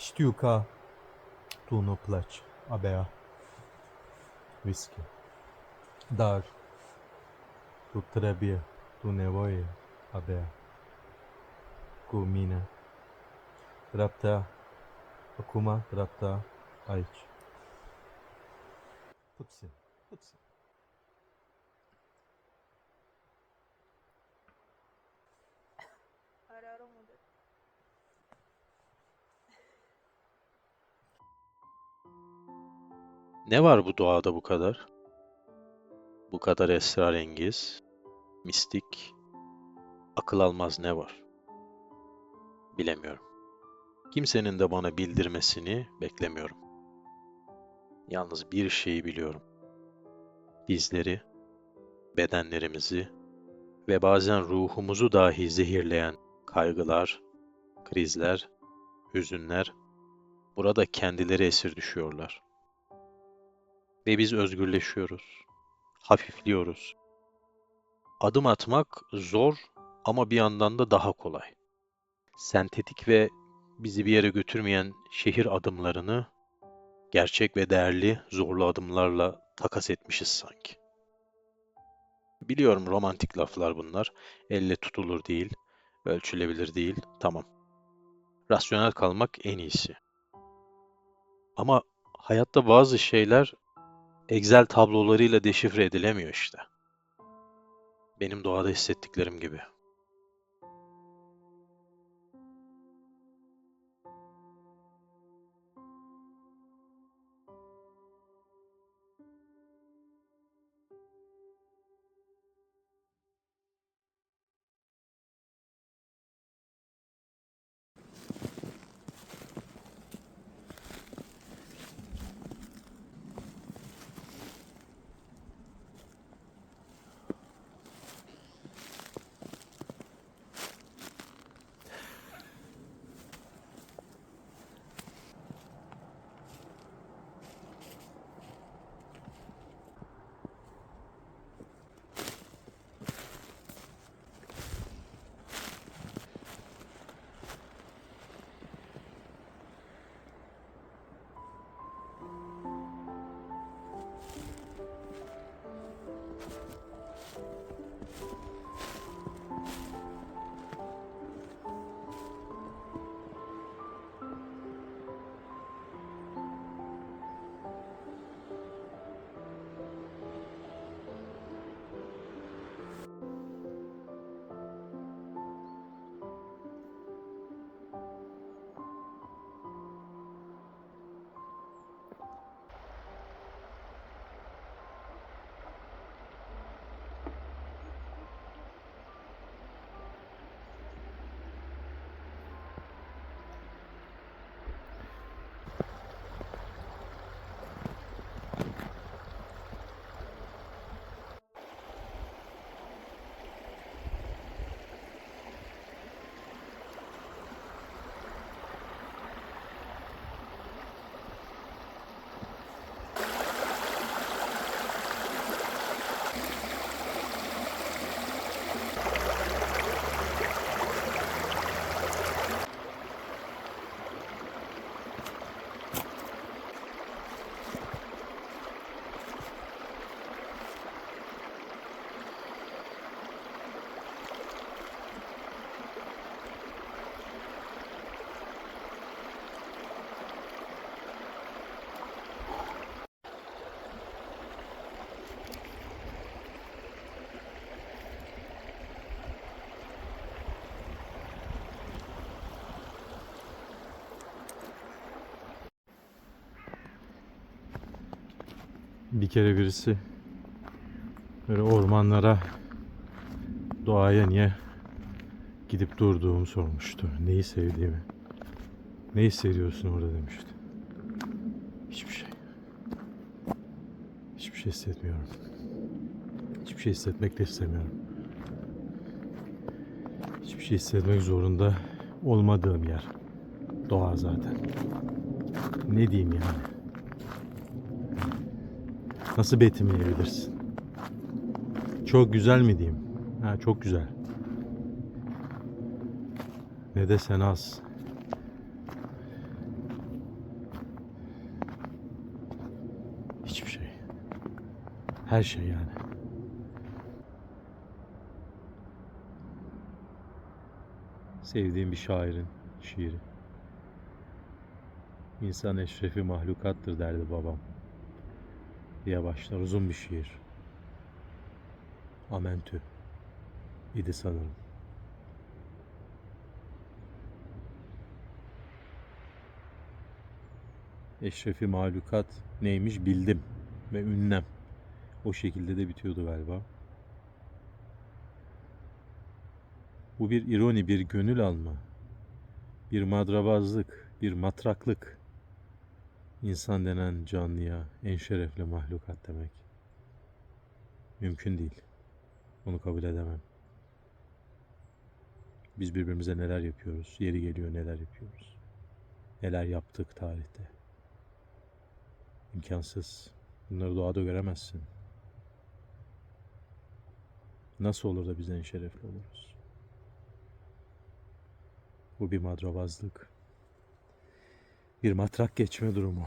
Știu tu nu pleci a bea whisky. Dar tu trebuie, tu nevoie a bea cu mine. Dreapta, acum dreapta aici. Puțin, puțin. Ne var bu doğada bu kadar? Bu kadar esrarengiz, mistik, akıl almaz ne var? Bilemiyorum. Kimsenin de bana bildirmesini beklemiyorum. Yalnız bir şeyi biliyorum. Bizleri, bedenlerimizi ve bazen ruhumuzu dahi zehirleyen kaygılar, krizler, hüzünler burada kendileri esir düşüyorlar. Ve biz özgürleşiyoruz, hafifliyoruz. Adım atmak zor ama bir yandan da daha kolay. Sentetik ve bizi bir yere götürmeyen şehir adımlarını gerçek ve değerli zorlu adımlarla takas etmişiz sanki. Biliyorum romantik laflar bunlar. Elle tutulur değil, ölçülebilir değil. Tamam. Rasyonel kalmak en iyisi. Ama hayatta bazı şeyler Excel tablolarıyla deşifre edilemiyor işte. Benim doğada hissettiklerim gibi. Bir kere birisi böyle ormanlara doğaya niye gidip durduğumu sormuştu. Neyi sevdiğimi. Ne hissediyorsun orada demişti. Hiçbir şey. Hiçbir şey hissetmiyorum. Hiçbir şey hissetmek de istemiyorum. Hiçbir şey hissetmek zorunda olmadığım yer. Doğa zaten. Ne diyeyim yani? nasıl betimleyebilirsin? Çok güzel mi diyeyim? Ha, çok güzel. Ne desen az. Hiçbir şey. Her şey yani. Sevdiğim bir şairin şiiri. İnsan eşrefi mahlukattır derdi babam. Diye başlar uzun bir şiir. Amentü. idi sanırım. Eşrefi mahlukat neymiş bildim ve ünlem. O şekilde de bitiyordu galiba. Bu bir ironi, bir gönül alma, bir madrabazlık, bir matraklık. İnsan denen canlıya en şerefli mahlukat demek. Mümkün değil. Onu kabul edemem. Biz birbirimize neler yapıyoruz, yeri geliyor neler yapıyoruz. Neler yaptık tarihte. İmkansız. Bunları doğada göremezsin. Nasıl olur da biz en şerefli oluruz? Bu bir madrabazlık. Bir matrak geçme durumu.